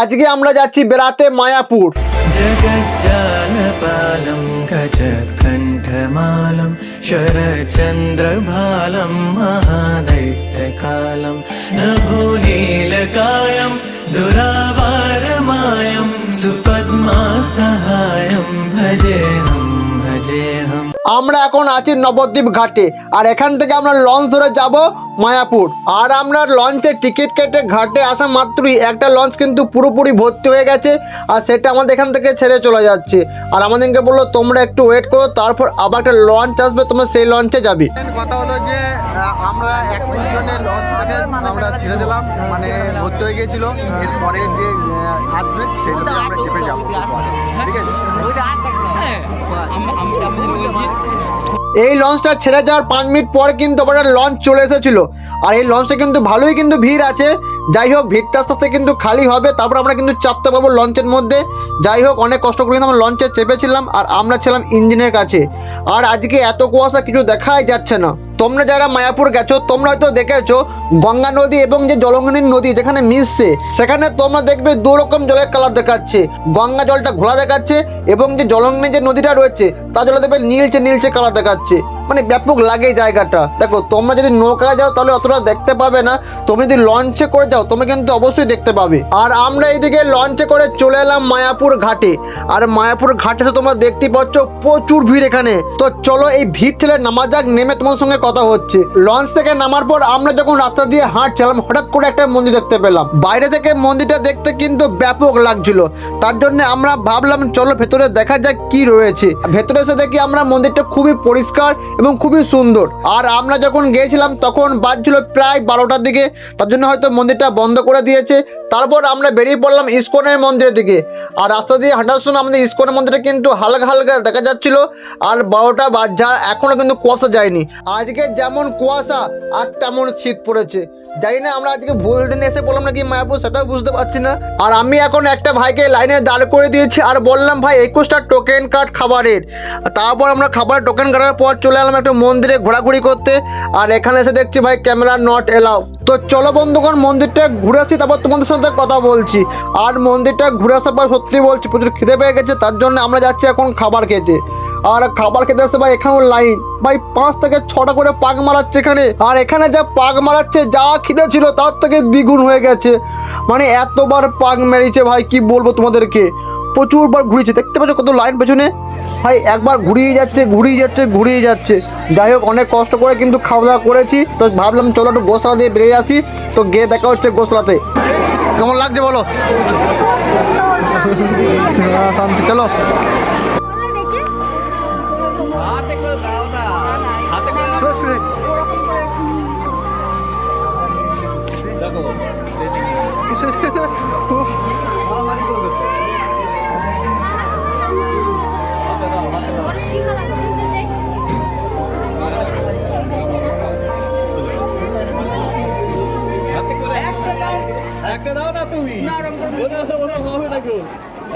আজকে আমরা যাচ্ছি বেড়াতে মায়াপুর। জগজ্জালপালম গজৎকণ্ঠমালম শরচন্দ্রভালম মহাদৈত্যকালম নভোনীলকায়ম দুরাবারমায়ম সুপদ্মাসহায়ম ভজেহম ভজেহম। আমরা এখন আছি নবদ্বীপ ঘাটে আর এখান থেকে আমরা লঞ্চ ধরে যাব মায়াপুর। আর আমরা লঞ্চের টিকিট কেটে ঘাটে আসা মাত্রই একটা লঞ্চ কিন্তু পুরোপুরি ভর্তি হয়ে গেছে আর সেটা আমাদের এখান থেকে ছেড়ে চলে যাচ্ছে। আর আমাদেরকে বলল তোমরা একটু ওয়েট করো তারপর আবার একটা লঞ্চ আসবে তোমরা সেই লঞ্চে যাবে। কথা হলো যে আমরা এক জনের লঞ্চটাকে আমরা ছেড়ে দিলাম মানে ভর্তি হয়ে গিয়েছিল। এরপরে যে আসবে সেটাতে আমরা চেপে যাব। ঠিক আছে? এই লঞ্চটা ছেড়ে যাওয়ার পাঁচ মিনিট পর কিন্তু আবার লঞ্চ চলে এসেছিল। আর এই লঞ্চটা কিন্তু ভালোই কিন্তু ভিড় আছে। যাই হোক, ভিড়টা আস্তে আস্তে কিন্তু খালি হবে। তারপর আমরা কিন্তু চাপতে পারব লঞ্চের মধ্যে। যাই হোক, অনেক কষ্ট করে কিন্তু আমরা লঞ্চে চেপেছিলাম আর আমরা ছিলাম ইঞ্জিনের কাছে। আর আজকে এত কুয়াশা কিছু দেখাই যাচ্ছে না। তোমরা যারা মায়াপুর গেছো, তোমরা হয়তো দেখেছ গঙ্গা নদী এবং যে জলঙ্গিনী নদী যেখানে মিশছে, সেখানে তোমরা দেখবে দু রকম জলের কালার দেখাচ্ছে। গঙ্গা জলটা ঘোলা দেখাচ্ছে এবং যে জলঙ্গিনী যে নদীটা রয়েছে তা জলে দেখবে নীলচে নীলচে কালার দেখাচ্ছে। মানে ব্যাপক লাগে জায়গাটা। দেখো, তোমরা যদি নৌকায় যাও, তাহলে অতটা দেখতে পাবে না। তুমি যদি লঞ্চে করে যাও, তুমি কিন্তু অবশ্যই দেখতে পাবে। আর আমরা এইদিকে লঞ্চে করে চলে এলাম মায়াপুর ঘাটে। আর মায়াপুর ঘাটে তো তোমরা দেখতে পাচ্ছ প্রচুর ভিড় এখানে। তো চলো এই ভিড় ছেলে নামা যাক, নেমে তোমার সঙ্গে কথা হচ্ছে। লঞ্চ থেকে নামার পর আমরা যখন রাস্তা দিয়ে হাঁটছিলাম, হঠাৎ করে একটা মন্দির দেখতে পেলাম। বাইরে থেকে মন্দিরটা দেখতে কিন্তু ব্যাপক লাগছিল। তার জন্য আমরা ভাবলাম, চলো ভেতরে দেখা যাক কি রয়েছে। ভেতরে এসে দেখি আমরা মন্দিরটা খুবই পরিষ্কার এবং খুবই সুন্দর। আর আমরা যখন গিয়েছিলাম, তখন বাজছিল প্রায় বারোটার দিকে। তার জন্য হয়তো মন্দিরটা বন্ধ করে দিয়েছে। তারপর আমরা বেরিয়ে পড়লাম ইস্কনের মন্দিরের দিকে। আর রাস্তা দিয়ে হাঁটার সময় আমাদের ইস্কনের মন্দিরে কিন্তু হালকা হালকা দেখা যাচ্ছিল। আর বারোটা বাজার এখনও কিন্তু কুয়াশা যায়নি। আজকে যেমন কুয়াশা, আর তেমন শীত পড়েছে। জানি না, আমরা আজকে ভুল দিনে এসে বললাম নাকি মায়াপুর, সেটাও বুঝতে পারছি না। আর আমি এখন একটা ভাইকে লাইনে দাঁড় করে দিয়েছি, আর বললাম, ভাই, একুশটা টোকেন কার্ড খাবারের। তারপর আমরা খাবার টোকেন কাটার পর চলে এলাম একটা মন্দিরে ঘোরাঘুরি করতে, আর এখানে এসে দেখছি ভাই ক্যামেরা নট এলাও তো চলো বন্ধুগণ, মন্দিরটা ঘুরে আসি, তারপর তোমাদের সাথে কথা বলছি। আর মন্দিরটা ঘুরে আসার পর সত্যি বলছি, প্রচুর খিদে পেয়ে গেছে, তার জন্য আমরা যাচ্ছি এখন খাবার খেতে। আর খাবার খেতে আসে ভাই এখানেও লাইন ভাই পাঁচ থেকে ছটা করে পাক মারাচ্ছে এখানে। আর এখানে যা পাক মারাচ্ছে, যা খিদে ছিল, তার থেকে দ্বিগুণ হয়ে গেছে। মানে এতবার পাক মেরেছে ভাই, কি বলব তোমাদেরকে? প্রচুর বার ঘুরিয়েছে দেখতে পাচ্ছ কত লাইন পেছনে? ভাই একবার ঘুরিয়ে যাচ্ছে ঘুরিয়ে যাচ্ছে ঘুরিয়ে যাচ্ছে। যাই হোক অনেক কষ্ট করে কিন্তু খাওয়া দাওয়া করেছি। তো ভাবলাম চলো একটু গোসলা দিয়ে বেরিয়ে আসি। তো গিয়ে দেখা হচ্ছে গোসলাতে কেমন লাগছে বলো? হ্যাঁ, শান্তি চলো।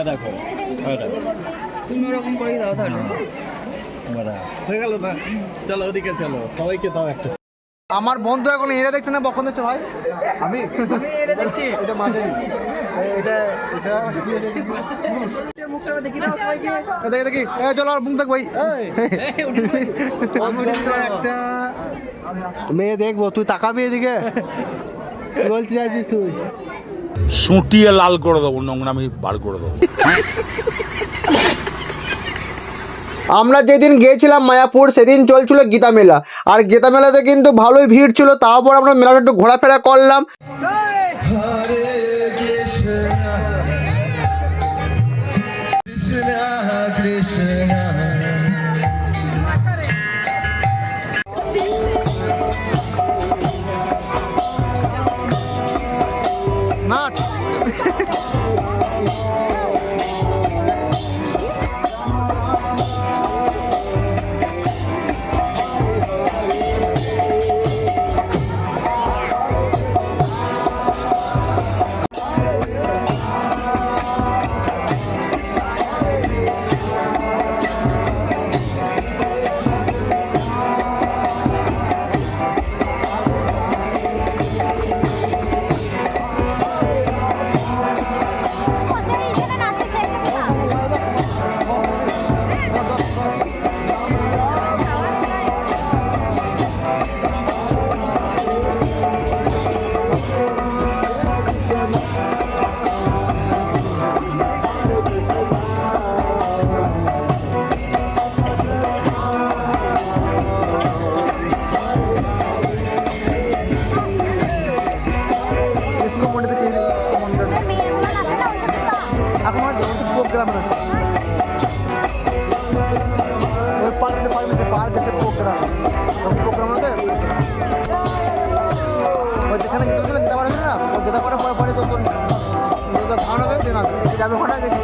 দেখো ওটা তুমি ওরকম করেই দাও তাহলে। হয়ে। গেল না? চলো ওদিকে চলো। সবাইকে দাও একটা। আমার বন্ধু এখন এরা দেখছে না বখন দেখছ ভাই? আমি? এটা মাঝে। এটা এটা দেখি দেখি দেখি। এ চলো আর মুখ দেখ ভাই। একটা মেয়ে দেখব তুই তাকাবি এদিকে। বলতে চাইছিস তুই? সুটিয়ে লাল করে দেবো নোংরামি বার করে দেবো। আমরা যেদিন গিয়েছিলাম মায়াপুর সেদিন চলছিল গীতা মেলা। আর গীতা মেলাতে কিন্তু ভালোই ভিড় ছিল তারপর আমরা মেলাটা একটু ঘোরাফেরা করলাম। নাচ 红包发来啦 ওই যে পার্ক আছে প্রোগ্রাম। প্রোগ্রাম ওই যেখানে যেতে বলছিলাম যেতে পারবে না যেতে পারে পরে পরে তো তোর ধারণা হবে? না যাবে দেখি।